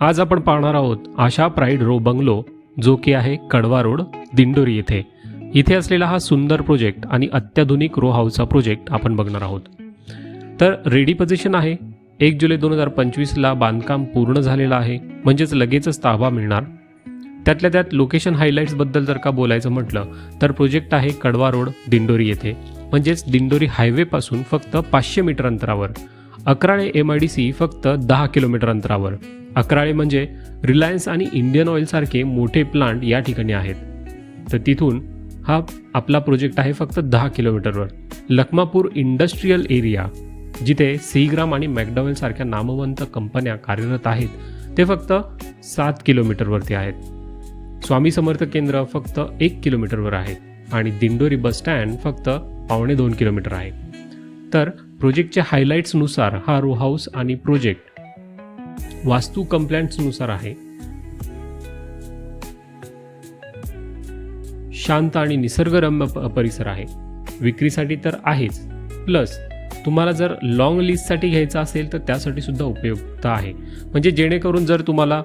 आज आपण पाहणार आहोत आशा प्राईड रो बंगलो जो की आहे कडवा रोड दिंडोरी येथे. इथे असलेला हा सुंदर प्रोजेक्ट आणि अत्याधुनिक रो हाऊसचा प्रोजेक्ट आपण बघणार आहोत. तर रेडी पोझिशन आहे. एक जुलै दोन हजार पंचवीसला बांधकाम पूर्ण झालेलं आहे. म्हणजेच लगेचच ताबा मिळणार. त्यातल्या त्यात लोकेशन हायलाईट्सबद्दल जर का बोलायचं म्हटलं तर प्रोजेक्ट आहे कडवा रोड दिंडोरी येथे. म्हणजेच दिंडोरी हायवेपासून फक्त पाचशे मीटर अंतरावर. Akrale M I D C फक्त दहा किलोमीटर अंतरावर. अकराळे म्हणजे रिलायन्स आणि इंडियन ऑइलसारखे मोठे प्लांट या ठिकाणी आहेत. तर तिथून हा आपला प्रोजेक्ट आहे फक्त दहा किलोमीटरवर. लखमापूर इंडस्ट्रीयल एरिया जिथे सीग्राम आणि मॅकडॉवेल सारख्या नामवंत कंपन्या कार्यरत आहेत ते फक्त सात किलोमीटरवरती आहेत. स्वामी समर्थ केंद्र फक्त एक किलोमीटरवर आहे आणि दिंडोरी बस स्टँड फक्त पावणे दोन किलोमीटर आहे. तर प्रोजेक्टच्या हायलाईट्सनुसार हा रो हाऊस आणि प्रोजेक्ट वास्तू कंप्लेंट्सनुसार आहे. शांत आणि निसर्गरम्य प- परिसर आहे. विक्रीसाठी तर आहेच. प्लस तुम्हाला जर लॉंग लिस्टसाठी घ्यायचं असेल तर त्यासाठी सुद्धा उपयुक्त आहे. म्हणजे जेणेकरून जर तुम्हाला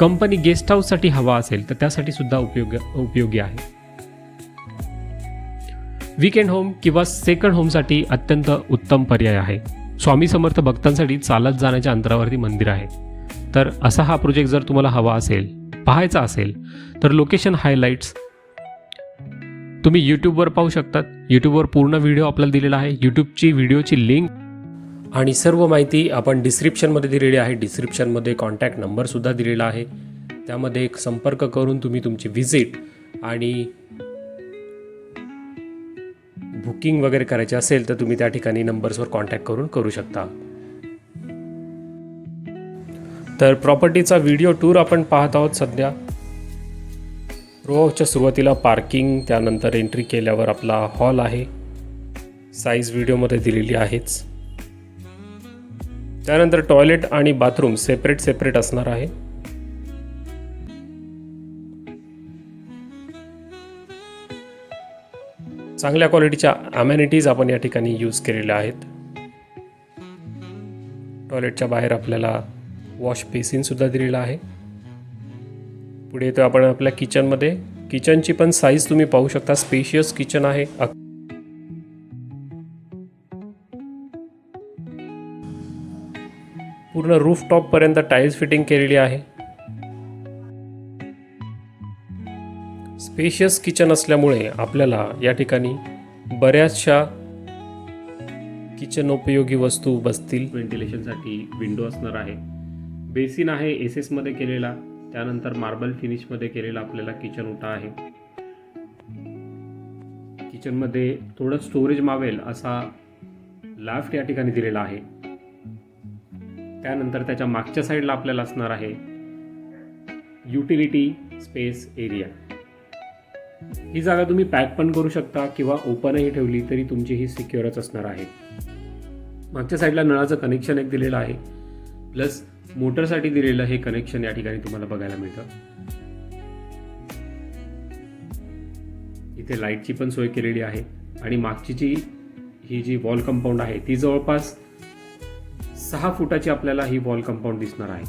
कंपनी गेस्ट हाऊससाठी हवा असेल तर त्यासाठी सुद्धा उपयोग उपयोगी आहे. वीकेंड होम किंवा सेकंड होमसाठी अत्यंत उत्तम पर्याय आहे. स्वामी समर्थ भक्तांसाठी चालत जाण्याच्या अंतरावरती मंदिर आहे. तर असा हा प्रोजेक्ट जर तुम्हाला हवा असेल पाहायचा असेल तर लोकेशन हायलाईट्स तुम्ही यूट्यूबवर पाहू शकतात. यूट्यूबवर पूर्ण व्हिडिओ आपल्याला दिलेला आहे. यूट्यूबची व्हिडिओची लिंक आणि सर्व माहिती आपण डिस्क्रिप्शनमध्ये दिलेली आहे. डिस्क्रिप्शनमध्ये कॉन्टॅक्ट नंबरसुद्धा दिलेला आहे. त्यामध्ये एक संपर्क करून तुम्ही तुमची व्हिजिट आणि बुकिंग वगैरे करायचे असेल तर तुम्ही त्या ठिकाणी नंबर्सवर कॉन्टॅक्ट करून करू शकता. तर प्रॉपर्टीचा व्हिडिओ टूर आपण पाहत आहोत सध्या. रोच्या सुरुवातीला पार्किंग त्यानंतर एंट्री केल्यावर आपला हॉल आहे. साईज व्हिडिओमध्ये दिलेली आहेच. त्यानंतर टॉयलेट आणि बाथरूम सेपरेट सेपरेट असणार आहे. चांगल्या क्वालिटीच्या अमेनिटीज आपण या ठिकाणी यूज केलेल्या आहेत. टॉयलेटच्या बाहेर आपल्याला वॉश बेसिनसुद्धा दिलेलं दिलेला आहे. पुढे येतो आपण आपल्या किचनमध्ये किचनची पण साईज तुम्ही पाहू शकता. स्पेशियस किचन आहे. पूर्ण रूफटॉपपर्यंत टाईल्स फिटिंग केलेली आहे. स्पेशियस किचन असल्यामुळे आपल्याला या ठिकाणी बऱ्याचशा किचन उपयोगी वस्तू बसतील. व्हेंटिलेशनसाठी विंडो असणार आहे. बेसिन आहे एस एसमध्ये केलेला. त्यानंतर मार्बल फिनिशमध्ये केलेला आपल्याला किचन उठा आहे. किचनमध्ये थोडं स्टोरेज मावेल असा लाफ्ट या ठिकाणी दिलेला आहे. त्यानंतर त्याच्या मागच्या साईडला आपल्याला असणार आहे युटिलिटी स्पेस एरिया ही जागा तुम्ही पॅक पण करू शकता किंवा ओपनही ठेवली तरी तुमची ही सिक्युअरच असणार आहे. मागच्या साईडला नळाचं कनेक्शन एक दिलेलं आहे. प्लस मोटरसाठी दिलेलं हे कनेक्शन या ठिकाणी तुम्हाला बघायला मिळतं. इथे लाईटची पण सोय केलेली आहे आणि मागची जी ही जी वॉल कंपाऊंड आहे ती जवळपास सहा फुटाची आपल्याला ही वॉल कंपाऊंड दिसणार आहे.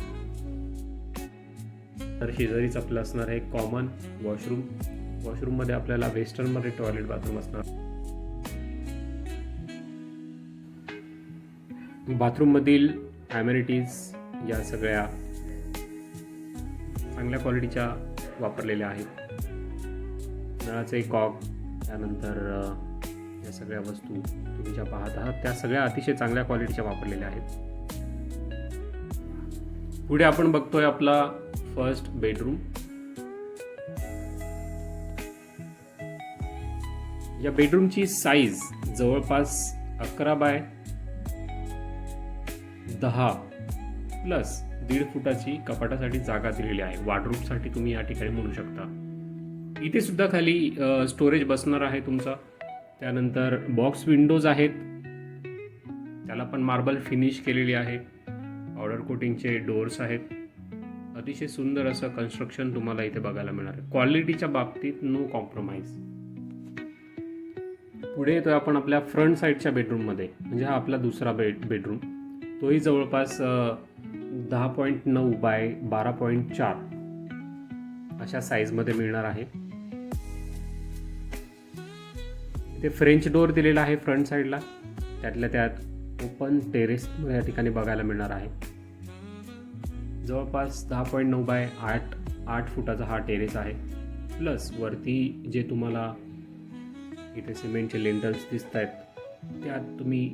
तर शेजारीच आपलं असणार आहे कॉमन वॉशरूम. वॉशरूममध्ये आपल्याला वेस्टर्नमध्ये टॉयलेट बाथरूम असणार. बाथरूममधील ॲम्युनिटीज या सगळ्या चांगल्या क्वालिटीच्या वापरलेल्या आहेत. नळाचे कॉक त्यानंतर या सगळ्या वस्तू तुम्ही ज्या पाहत आहात त्या सगळ्या अतिशय चांगल्या क्वालिटीच्या वापरलेल्या आहेत. पुढे आपण बघतोय आपला फर्स्ट बेडरूम या बेडरूमची साईज जवळपास अकरा बाय दहा प्लस दीड फुटाची कपाटासाठी जागा दिलेली आहे. वार्डरूपसाठी तुम्ही या ठिकाणी म्हणू शकता. इथे सुद्धा खाली स्टोरेज बसणार आहे तुमचा. त्यानंतर बॉक्स विंडोज आहेत. त्याला पण मार्बल फिनिश केलेली आहे. ऑर्डर कोटिंगचे डोअर्स आहेत. अतिशय सुंदर असं कन्स्ट्रक्शन तुम्हाला इथे बघायला मिळणार आहे. क्वालिटीच्या बाबतीत नो कॉम्प्रोमाइज पुढे येतोय आपण आपल्या फ्रंट साईडच्या बेडरूममध्ये. म्हणजे हा आपला दुसरा बेड बेडरूम. तोही जवळपास दहा पॉईंट नऊ बाय बारा पॉईंट चार अशा साईजमध्ये मिळणार आहे. ते फ्रेंच डोअर दिलेला आहे फ्रंट साईडला. त्यातल्या त्यात ओपन टेरेस या ठिकाणी बघायला मिळणार आहे. जवळपास दहा पॉईंट नऊ बाय आठ आठ फुटाचा हा टेरेस आहे. प्लस वरती जे तुम्हाला इथे सिमेंटचे लेंटल्स दिसत आहेत त्यात तुम्ही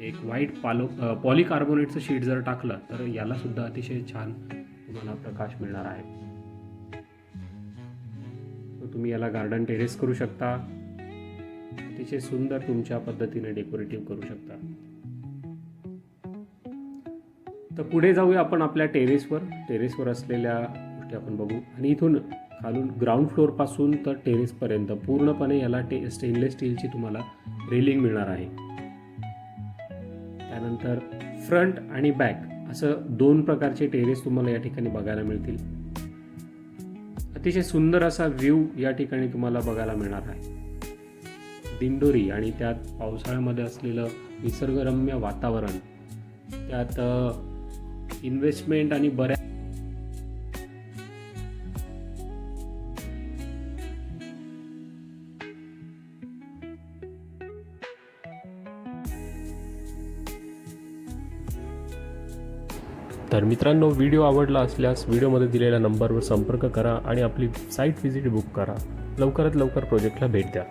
एक व्हाईट पालो पॉलिकार्बोनेटचं शीट जर टाकलं तर याला सुद्धा अतिशय छान तुम्हाला प्रकाश मिळणार आहे. तुम्ही याला गार्डन टेरेस करू शकता. अतिशय सुंदर तुमच्या पद्धतीने डेकोरेटिव्ह करू शकता. तर पुढे जाऊया आपण आपल्या टेरेसवर टेरेसवर असलेल्या गोष्टी आपण बघू. आणि इथून खालून ग्राउंड फ्लोअरपासून तर टेरेसपर्यंत पूर्णपणे याला टे स्टेनलेस स्टीलची तुम्हाला रेलिंग मिळणार आहे. त्यानंतर फ्रंट आणि बॅक असं दोन प्रकारचे टेरेस तुम्हाला या ठिकाणी बघायला मिळतील. अतिशय सुंदर असा व्ह्यू या ठिकाणी तुम्हाला बघायला मिळणार आहे. दिंडोरी आणि त्यात पावसाळ्यामध्ये असलेलं निसर्गरम्य वातावरण त्यात इन्व्हेस्टमेंट आणि बऱ्या तर मित्रांनो व्हिडिओ आवडला असल्यास व्हिडिओमध्ये दिलेल्या नंबरवर संपर्क करा आणि आपली साईट व्हिजिट बुक करा. लवकरात लवकर प्रोजेक्टला भेट द्या.